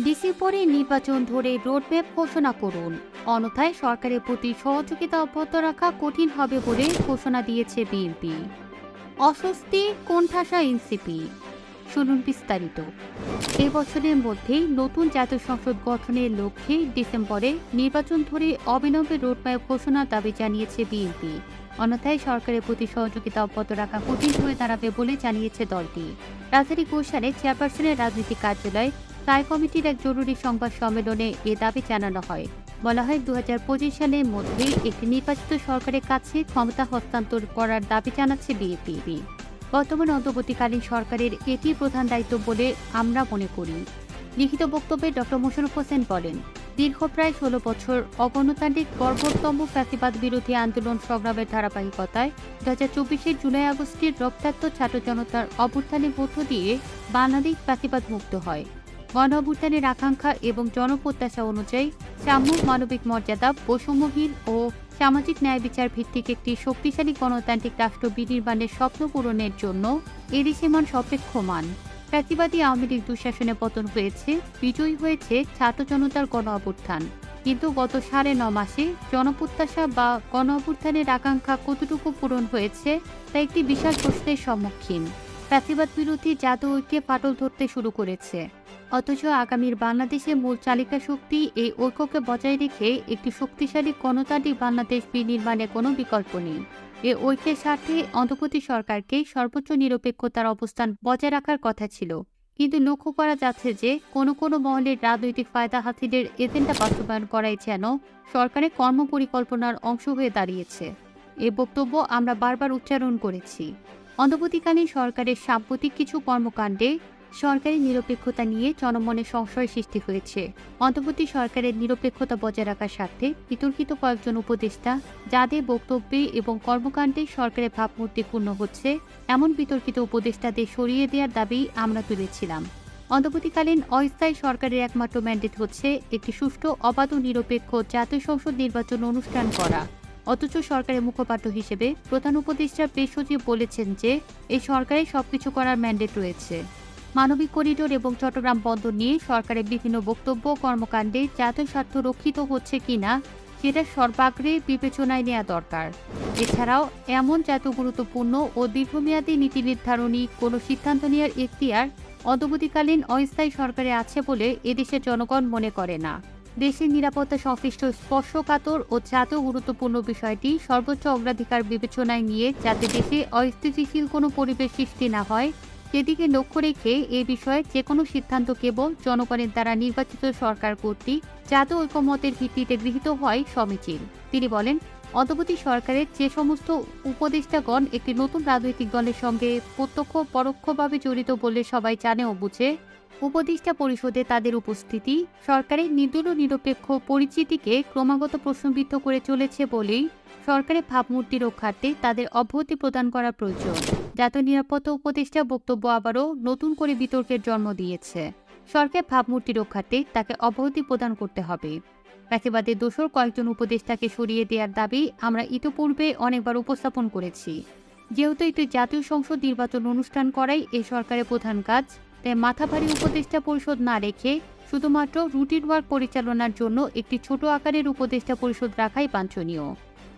ডিসেম্বরে নির্বাচন ধরে রোডম্যাপ ঘোষণা করুন। অন্যথায় সরকারের প্রতি সহযোগিতা অব্যাহত রাখা কঠিন হবে বলে ঘোষণা দিয়েছে বিএনপি। অস্বস্তি, কোণঠাসা এনসিপি। শুনুন বিস্তারিত। এ বছরের মধ্যেই নতুন জাতীয় সংসদ গঠনের লক্ষ্যে ডিসেম্বরে নির্বাচন ধরে অবিলম্বে রোডম্যাপ ঘোষণার দাবি জানিয়েছে বিএনপি। অন্যথায় সরকারের প্রতি সহযোগিতা অব্যাহত রাখা কঠিন হয়ে দাঁড়াবে বলে জানিয়েছে দলটি। রাজধানী গুলশানে চেয়ারপারসনের রাজনৈতিক কার্যালয় স্থায়ী কমিটির এক জরুরি সংবাদ সম্মেলনে এ দাবি জানানো হয়। বলা হয় দু হাজার পঁচিশ সালের মধ্যে একটি নির্বাচিত সরকারের কাছে ক্ষমতা হস্তান্তর করার দাবি জানাচ্ছে বিএনপি। বর্তমান অন্তর্বর্তীকালীন সরকারের এটি প্রধান দায়িত্ব বলে আমরা মনে করি। লিখিত বক্তব্যে ডক্টর মোশারফ হোসেন বলেন, দীর্ঘ প্রায় ষোলো বছর অগণতান্ত্রিক বর্বরতম ফ্যাসিবাদ বিরোধী আন্দোলন সংগ্রামের ধারাবাহিকতায় দু হাজার চব্বিশের জুলাই আগস্টের রক্তাক্ত ছাত্র জনতার অভ্যুত্থানের মধ্য দিয়ে বাংলাদেশ ফ্যাসিবাদ মুক্ত হয়। গণ অভ্যুত্থানের আকাঙ্ক্ষা এবং জনপ্রত্যাশা অনুযায়ী সাম্য মানবিক মর্যাদা, বৈষম্যহীন ও সামাজিক ন্যায় বিচার ভিত্তিক একটি শক্তিশালী গণতান্ত্রিক রাষ্ট্র বিনির্মাণের স্বপ্ন পূরণের জন্য এদেশে মান সপেক্ষমান ফ্যাসিবাদী আওয়ামী লীগ দুঃশাসনে পতন হয়েছে, বিজয়ী হয়েছে ছাত্র জনতার গণ অভ্যুত্থান কিন্তু গত সাড়ে ন মাসে জনপ্রত্যাশা বা গণ অভ্যুত্থানের আকাঙ্ক্ষা কতটুকু পূরণ হয়েছে তা একটি বিশাল প্রশ্নের সম্মুখীন। ফ্যাসিবাদ বিরোধী জাতীয় ঐক্যে ফাটল ধরতে শুরু করেছে। অথচ আগামীর বাংলাদেশের মূল চালিকা শক্তি এই ঐক্যকে বজায় রেখে একটি শক্তিশালী গণতান্ত্রিক বাংলাদেশ বিনির্মাণে কোনো বিকল্প নেই। এ ঐক্যের স্বার্থে অন্তর্বর্তী সরকারকে সর্বোচ্চ নিরপেক্ষতার অবস্থান বজায় রাখার কথা ছিল। কিন্তু লক্ষ্য করা যাচ্ছে যে কোনো কোনো মহলের রাজনৈতিক ফায়দা হাসিলের এজেন্ডা বাস্তবায়ন করাই যেন সরকারের কর্মপরিকল্পনার অংশ হয়ে দাঁড়িয়েছে। এ বক্তব্য আমরা বারবার উচ্চারণ করেছি। অন্তর্বর্তীকালীন সরকারের সাম্প্রতিক কিছু কর্মকাণ্ডে সরকারি নিরপেক্ষতা নিয়ে জনমনে সংশয় সৃষ্টি হয়েছে। অন্তর্বর্তী সরকারের নিরপেক্ষতা বজায় রাখার স্বার্থে বিতর্কিত কয়েকজন উপদেষ্টা যাদের বক্তব্যে এবং কর্মকাণ্ডে সরকারের ভাবমূর্তি পূর্ণ হচ্ছে, এমন বিতর্কিত উপদেষ্টাদের সরিয়ে দেওয়ার দাবি আমরা তুলেছিলাম। অন্তর্বর্তীকালীন অস্থায়ী সরকারের একমাত্র ম্যান্ডেট হচ্ছে একটি সুষ্ঠু, অবাধ ও নিরপেক্ষ জাতীয় সংসদ নির্বাচন অনুষ্ঠান করা। অথচ সরকারের মুখপাত্র হিসেবে প্রধান উপদেষ্টা পেশ সচিব বলেছেন যে, এই সরকারের সবকিছু করার ম্যান্ডেট রয়েছে। মানবিক করিডোর এবং চট্টগ্রাম বন্দর নিয়ে সরকারের বিভিন্ন বক্তব্য, কর্মকাণ্ডে জাতীয় স্বার্থ রক্ষিত হচ্ছে কিনা সেটা সর্বাগ্রে বিবেচনায় নেওয়া দরকার। এছাড়াও এমন জাতীয় গুরুত্বপূর্ণ ও দীর্ঘমেয়াদী নীতি নির্ধারণী কোনো সিদ্ধান্ত নেওয়ার এখতিয়ার অদ্যবধিকালীন অস্থায়ী সরকারে আছে বলে এদেশের জনগণ মনে করে না। দেশের নিরাপত্তা সংশ্লিষ্ট স্পর্শকাতর ও জাতীয় গুরুত্বপূর্ণ বিষয়টি সর্বোচ্চ অগ্রাধিকার বিবেচনায় নিয়ে যাতে দেশে অস্থিতিশীল কোনো পরিবেশ সৃষ্টি না হয় সেদিকে লক্ষ্য রেখে এ বিষয়ে যে কোনো সিদ্ধান্ত কেবল জনগণের দ্বারা নির্বাচিত সরকার কর্তৃক জাতীয় ঐকমতের ভিত্তিতে গৃহীত হয় সমীচীন। তিনি বলেন অন্তর্বর্তী সরকারের যে সমস্ত উপদেষ্টাগণ একটি নতুন রাজনৈতিক দলের সঙ্গে প্রত্যক্ষ পরোক্ষভাবে জড়িত বলে সবাই জানে ও বুঝে উপদেষ্টা পরিষদে তাদের উপস্থিতি, সরকারের নির্দল নিরপেক্ষ পরিচিতিকে ক্রমাগত প্রশ্নবিদ্ধ করে চলেছে বলেই সরকারের ভাবমূর্তি রক্ষার্থে তাদের অব্যাহতি প্রদান করা প্রয়োজন। জাতীয় নিরাপত্তা উপদেষ্টা বক্তব্য আবারও নতুন করে বিতর্কের জন্ম দিয়েছে। সরকার ভাবমূর্তি রক্ষার্থে তাকে অব্যাহতি প্রদান করতে হবে। ফ্যাসিবাদের দোসর কয়েকজন উপদেষ্টাকে সরিয়ে দেওয়ার দাবি আমরা ইতোপূর্বে অনেকবার উপস্থাপন করেছি। যেহেতু একটি জাতীয় সংসদ নির্বাচন অনুষ্ঠান করাই এই সরকারের প্রধান কাজ তাই মাথাভারী উপদেষ্টা পরিষদ না রেখে শুধুমাত্র রুটিন ওয়ার্ক পরিচালনার জন্য একটি ছোট আকারের উপদেষ্টা পরিষদ রাখাই বাঞ্ছনীয়।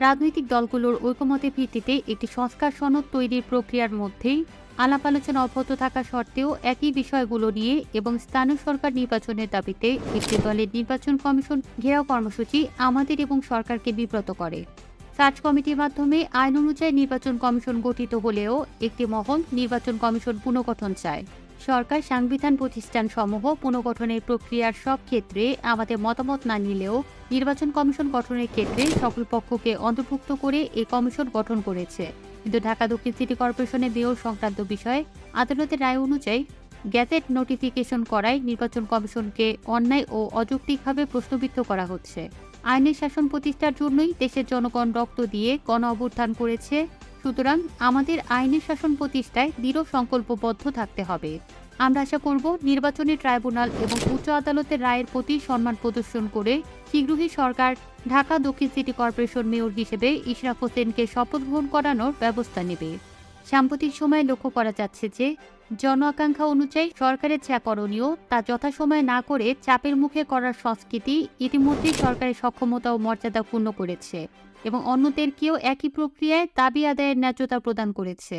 রাজনৈতিক দলগুলোর ঐকমতের ভিত্তিতে একটি সংস্কার সনদ তৈরির প্রক্রিয়ার মধ্যেই আলাপ আলোচনা অব্যাহত থাকা সত্ত্বেও একই বিষয়গুলো নিয়ে এবং স্থানীয় সরকার নির্বাচনের দাবিতে একটি দলের নির্বাচন কমিশন ঘেরাও কর্মসূচি আমাদের এবং সরকারকে বিব্রত করে। সার্চ কমিটির মাধ্যমে আইন অনুযায়ী নির্বাচন কমিশন গঠিত হলেও একটি মহল নির্বাচন কমিশন পুনর্গঠন চায়। সরকার সাংবিধান প্রতিষ্ঠান সমূহ পুনর্গঠনের প্রক্রিয়ার সব ক্ষেত্রে আমাদের মতামত না নিলেও নির্বাচন কমিশন গঠনের ক্ষেত্রে সকল পক্ষকে অন্তর্ভুক্ত করে এই কমিশন গঠন করেছে। কিন্তু ঢাকা দক্ষিণ সিটি কর্পোরেশনের মেয়র সংক্রান্ত বিষয়ে আদালতের রায় অনুযায়ী গ্যাজেট নোটিফিকেশন করায় নির্বাচন কমিশনকে অন্যায় ও অযৌক্তিকভাবে প্রশ্নবিদ্ধ করা হচ্ছে। আইনের শাসন প্রতিষ্ঠার জন্যই দেশের জনগণ রক্ত দিয়ে গণ অভ্যুত্থান করেছে সুতরাং আমাদের আইনের শাসন প্রতিষ্ঠায় দৃঢ় সংকল্পবদ্ধ থাকতে হবে। আমরা আশা করব নির্বাচনী ট্রাইব্যুনাল এবং উচ্চ আদালতের রায়ের প্রতি সম্মান প্রদর্শন করে শীঘ্রই সরকার ঢাকা দক্ষিণ সিটি কর্পোরেশন মেয়র হিসেবে ইশরাক হোসেনকে শপথ গ্রহণ করানোর ব্যবস্থা নেবে। সাম্প্রতিক সময়ে লক্ষ্য করা যাচ্ছে যে, জন আকাঙ্ক্ষা অনুযায়ী সরকারের যা করণীয় তা যথাসময়ে না করে চাপের মুখে করার সংস্কৃতি ইতিমধ্যেই সরকারের সক্ষমতা ও মর্যাদা পূর্ণ করেছে। এবং অন্যদেরকেও একই প্রক্রিয়ায় দাবি আদায়ের ন্যায্যতা প্রদান করেছে।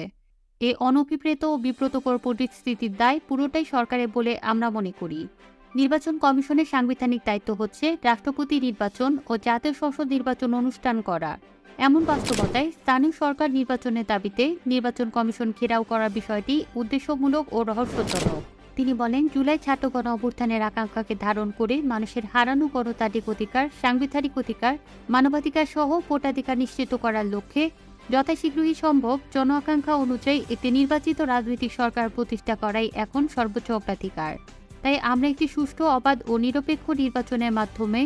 এ অনভিপ্রেত ও বিব্রতকর পরিস্থিতির দায় পুরোটাই সরকারের বলে আমরা মনে করি। নির্বাচন কমিশনের সাংবিধানিক দায়িত্ব হচ্ছে রাষ্ট্রপতি নির্বাচন ও জাতীয় সংসদ নির্বাচন অনুষ্ঠান করা। এমন বাস্তবতায় স্থানীয় সরকার নির্বাচনের দাবিতে নির্বাচন কমিশন ঘেরাও করার বিষয়টি উদ্দেশ্যমূলক ও রহস্যজনক। তিনি বলেন, জুলাই ছাত্র গণ অভ্যুত্থানের আকাঙ্ক্ষাকে ধারণ করে মানুষের হারানো গণতান্ত্রিক অধিকার, সাংবিধানিক অধিকার, মানবাধিকার সহ ভোটাধিকার নিশ্চিত করার লক্ষ্যে যথাশীঘ্রই সম্ভব জন আকাঙ্ক্ষা অনুযায়ী একটি নির্বাচিত রাজনৈতিক সরকার প্রতিষ্ঠা করাই এখন সর্বোচ্চ অগ্রাধিকার। তাই আমরা একটি সুষ্ঠু, অবাধ ও নিরপেক্ষ নির্বাচনের মাধ্যমে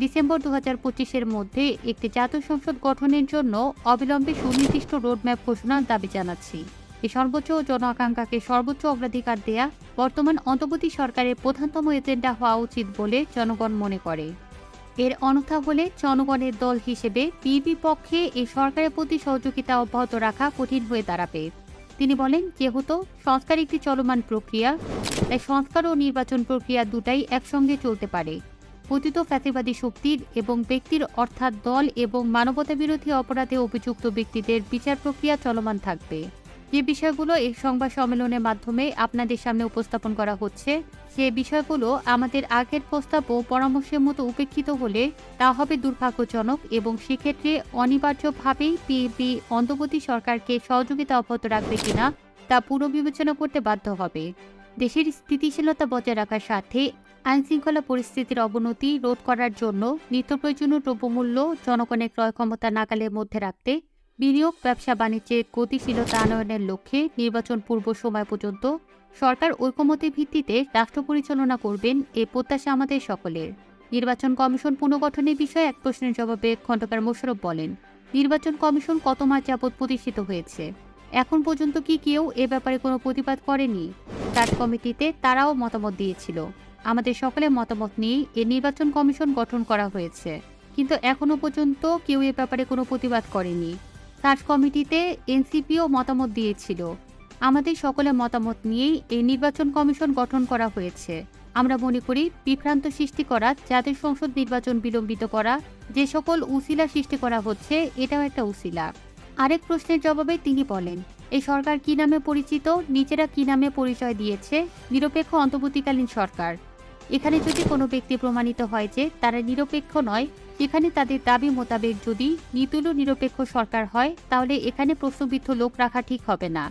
ডিসেম্বর দু হাজার পঁচিশের মধ্যে একটি জাতীয় সংসদ গঠনের জন্য অবিলম্বে সুনির্দিষ্ট রোডম্যাপ ঘোষণার দাবি জানাচ্ছি। এই সর্বোচ্চ জন আকাঙ্ক্ষাকে সর্বোচ্চ অগ্রাধিকার দেয়া বর্তমান অন্তর্বর্তী সরকারের প্রধানতম এজেন্ডা হওয়া উচিত বলে জনগণ মনে করে। এর অনথা হলে জনগণের দল হিসেবে পিবি পক্ষে এই সরকারের প্রতি সহযোগিতা অব্যাহত রাখা কঠিন হয়ে দাঁড়াবে। তিনি বলেন, যেহেতু সংস্কার একটি চলমান প্রক্রিয়া, তাই সংস্কার ও নির্বাচন প্রক্রিয়া দুটাই একসঙ্গে চলতে পারে। পতিত ফ্যাসিবাদী শক্তির এবং ব্যক্তির অর্থাৎ দল এবং মানবতা বিরোধী অপরাধে অভিযুক্ত ব্যক্তিদের বিচার প্রক্রিয়া চলমান থাকবে। যে বিষয়গুলো এই সংবাদ সম্মেলনের মাধ্যমে আপনাদের সামনে উপস্থাপন করা হচ্ছে, সে বিষয়গুলো আমাদের আগের প্রস্তাব ও পরামর্শের মতো উপেক্ষিত হলে তা হবে দুর্ভাগ্যজনক এবং সেক্ষেত্রে অনিবার্যভাবেই পিএপি অন্তর্বর্তী সরকারকে সহযোগিতা অব্যাহত রাখবে কিনা তা পুনর্বিবেচনা করতে বাধ্য হবে। দেশের স্থিতিশীলতা বজায় রাখার সাথে আইনশৃঙ্খলা পরিস্থিতির অবনতি রোধ করার জন্য নিত্য প্রয়োজনীয় দ্রব্যমূল্য জনগণের ক্রয় ক্ষমতা নাগালের মধ্যে রাখতে বিনিয়োগ, ব্যবসা বাণিজ্যের গতিশীলতা আনয়নের লক্ষ্যে নির্বাচন পূর্ব সময় পর্যন্ত সরকার ঐকমত্যের ভিত্তিতে রাষ্ট্র পরিচালনা করবেন এ প্রত্যাশা আমাদের সকলের। নির্বাচন কমিশন পুনর্গঠনের বিষয়ে এক প্রশ্নের জবাবে খন্দকার মোশারফ বলেন, নির্বাচন কমিশন কত মাস যাবৎ প্রতিষ্ঠিত হয়েছে? এখন পর্যন্ত কি কেউ এ ব্যাপারে কোনো প্রতিবাদ করেনি? তার কমিটিতে তারাও মতামত দিয়েছিল। আমাদের সকলের মতামত নিয়েই এ নির্বাচন কমিশন গঠন করা হয়েছে। কিন্তু এখনও পর্যন্ত কেউ এ ব্যাপারে কোনো প্রতিবাদ করেনি। সার্চ কমিটিতে এনসিপিও মতামত দিয়েছিল। আমাদের সকলের মতামত নিয়েই এই নির্বাচন কমিশন গঠন করা হয়েছে। আমরা মনে করি বিভ্রান্ত সৃষ্টি করা জাতীয় সংসদ নির্বাচন বিলম্বিত করা, যে সকল উসিলা সৃষ্টি করা হচ্ছে, এটাও একটা উসিলা। আরেক প্রশ্নের জবাবে তিনি বলেন, এই সরকার কি নামে পরিচিত? নিজেরা কি নামে পরিচয় দিয়েছে? নিরপেক্ষ অন্তর্বর্তীকালীন সরকার। এখানে যদি কোনো ব্যক্তি প্রমাণিত হয় যে তারা নিরপেক্ষ নয় সেখানে তাদের দাবি মোতাবেক যদি নিতুল নিরপেক্ষ সরকার হয়, তাহলে এখানে প্রশ্নবিদ্ধ লোক রাখা ঠিক হবে না।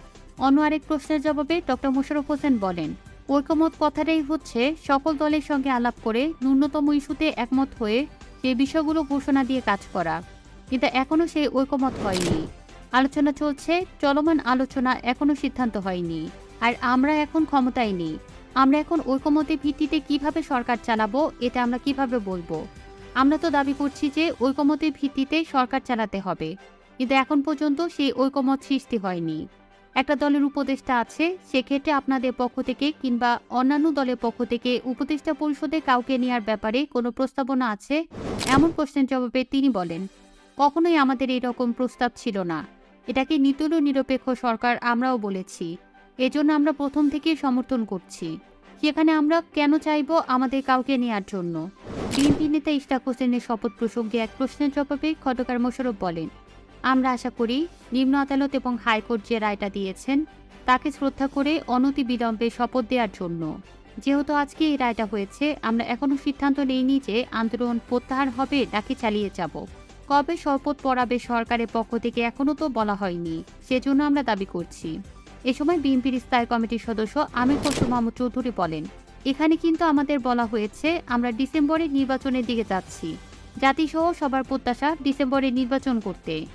অন্য আরেক প্রশ্নের জবাবে ডক্টর মোশারফ হোসেন বলেন, ঐকমত কথাটাই হচ্ছে, সকল দলের সঙ্গে আলাপ করে ন্যূনতম ইস্যুতে একমত হয়ে যে বিষয়গুলো ঘোষণা দিয়ে কাজ করা। কিন্তু এখনও সেই ঐকমত হয়নি। আলোচনা চলছে, চলমান আলোচনা এখনও সিদ্ধান্ত হয়নি। আর আমরা এখন ক্ষমতায় নেই। আমরা এখন ঐকমতের ভিত্তিতে কীভাবে সরকার চালাবো, এটা আমরা কীভাবে বলব? আমরা তো দাবি করছি যে ঐকমতের ভিত্তিতে সরকার চালাতে হবে। কিন্তু এখন পর্যন্ত সেই ঐকমত সৃষ্টি হয়নি। একটা দলের উপদেষ্টা আছে, সেক্ষেত্রে আপনাদের পক্ষ থেকে কিংবা অন্যান্য দলের পক্ষ থেকে উপদেষ্টা পরিষদে কাউকে নেওয়ার ব্যাপারে কোনো প্রস্তাবনা আছে? এমন প্রশ্নের জবাবে তিনি বলেন, কখনোই আমাদের এরকম প্রস্তাব ছিল না। এটাকে নিতুল নিরপেক্ষ সরকার আমরাও বলেছি। এজন্য আমরা প্রথম থেকেই সমর্থন করছি। সেখানে আমরা কেন চাইব আমাদের কাউকে নেয়ার জন্য? বিএনপি নেতা ইশতাক হোসেনের শপথ প্রসঙ্গে এক প্রশ্নের জবাবে খটকার মোশারফ বলেন, আমরা আশা করি নিম্ন আদালত এবং হাইকোর্ট যে রায়টা দিয়েছেন, তাকে শ্রদ্ধা করে অনতি বিলম্বে শপথ দেওয়ার জন্য। যেহেতু আজকে এই রায়টা হয়েছে, আমরা এখনও সিদ্ধান্ত নেইনি যে আন্দোলন প্রত্যাহার হবে নাকি চালিয়ে যাব। কবে শপথ পড়াবে সরকারের পক্ষ থেকে এখনও তো বলা হয়নি, সেজন্য আমরা দাবি করছি। এ সময় বিএনপির স্থায়ী কমিটির সদস্য আমির খসরু মাহমুদ চৌধুরী বলেন, এখানে কিন্তু আমাদের বলা হয়েছে, আমরা ডিসেম্বরে নির্বাচনের দিকে যাচ্ছি। জাতিসহ সবার প্রত্যাশা ডিসেম্বরে নির্বাচন করতে।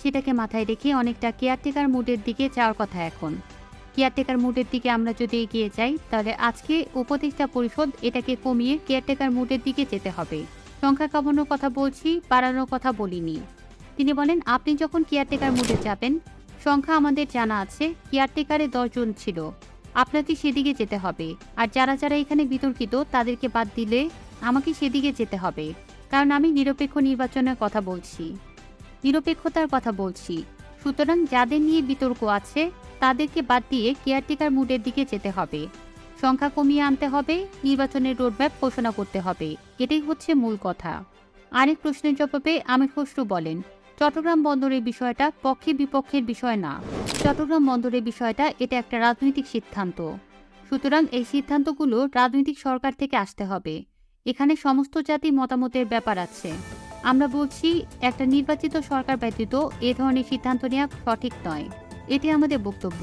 সেটাকে মাথায় রেখে অনেকটা কেয়ারটেকার মুডের দিকে যাওয়ার কথা এখন। কেয়ারটেকার মুডের দিকে আমরা যদি এগিয়ে যাই, তাহলে আজকে উপদেষ্টা পরিষদ এটাকে কমিয়ে কেয়ারটেকার মুডের দিকে যেতে হবে। সংখ্যা কমানোর কথা বলছি, বাড়ানোর কথা বলিনি। তিনি বলেন, আপনি যখন কেয়ারটেকার মুডে যাবেন সংখ্যা আমাদের জানা আছে কেয়ারটেকারে দশজন ছিল। আপনাকে সেদিকে যেতে হবে। আর যারা যারা এখানে বিতর্কিত, তাদেরকে বাদ দিলে আমাকে সেদিকে যেতে হবে। কারণ আমি নিরপেক্ষ নির্বাচনের কথা বলছি। নিরপেক্ষতার কথা বলছি। সুতরাং যাদের নিয়ে বিতর্ক আছে, তাদেরকে বাদ দিয়ে কেয়ারটেকার মুডের দিকে যেতে হবে। সংখ্যা কমিয়ে আনতে হবে, নির্বাচনের রোডম্যাপ ঘোষণা করতে হবে। এটাই হচ্ছে মূল কথা। আরেক প্রশ্নের জবাবে আমির খসরু বলেন চট্টগ্রাম বন্দরের বিষয়টা পক্ষে বিপক্ষের বিষয় না। চট্টগ্রাম বন্দরের বিষয়টা, এটা একটা রাজনৈতিক সিদ্ধান্ত। সুতরাং এই সিদ্ধান্তগুলো রাজনৈতিক সরকার থেকে আসতে হবে। এখানে সমস্ত জাতি মতামতের ব্যাপার আছে। আমরা বলছি, একটা নির্বাচিত সরকার ব্যতীত এ ধরনের সিদ্ধান্ত নেওয়া সঠিক নয়। এটি আমাদের বক্তব্য।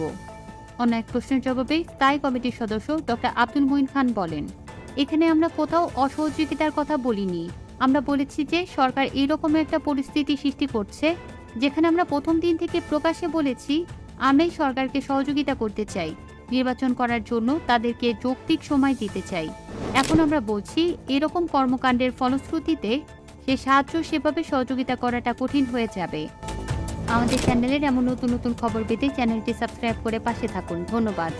অন্য এক প্রশ্নের জবাবে স্থায়ী কমিটির সদস্য ডক্টর আব্দুল মঈন খান বলেন, এখানে আমরা কোথাও অসহযোগিতার কথা বলিনি। আমরা বলেছি যে সরকার এইরকম একটা পরিস্থিতি সৃষ্টি করছে, যেখানে আমরা প্রথম দিন থেকে প্রকাশ্যে বলেছি, আমরাই সরকারকে সহযোগিতা করতে চাই, নির্বাচন করার জন্য তাদেরকে যৌক্তিক সময় দিতে চাই। এখন আমরা বলছি, এরকম কর্মকাণ্ডের ফলশ্রুতিতে সে সাহায্য সেভাবে সহযোগিতা করাটা কঠিন হয়ে যাবে। আমাদের চ্যানেলের এমন নতুন নতুন খবর পেতে চ্যানেলটি সাবস্ক্রাইব করে পাশে থাকুন। ধন্যবাদ।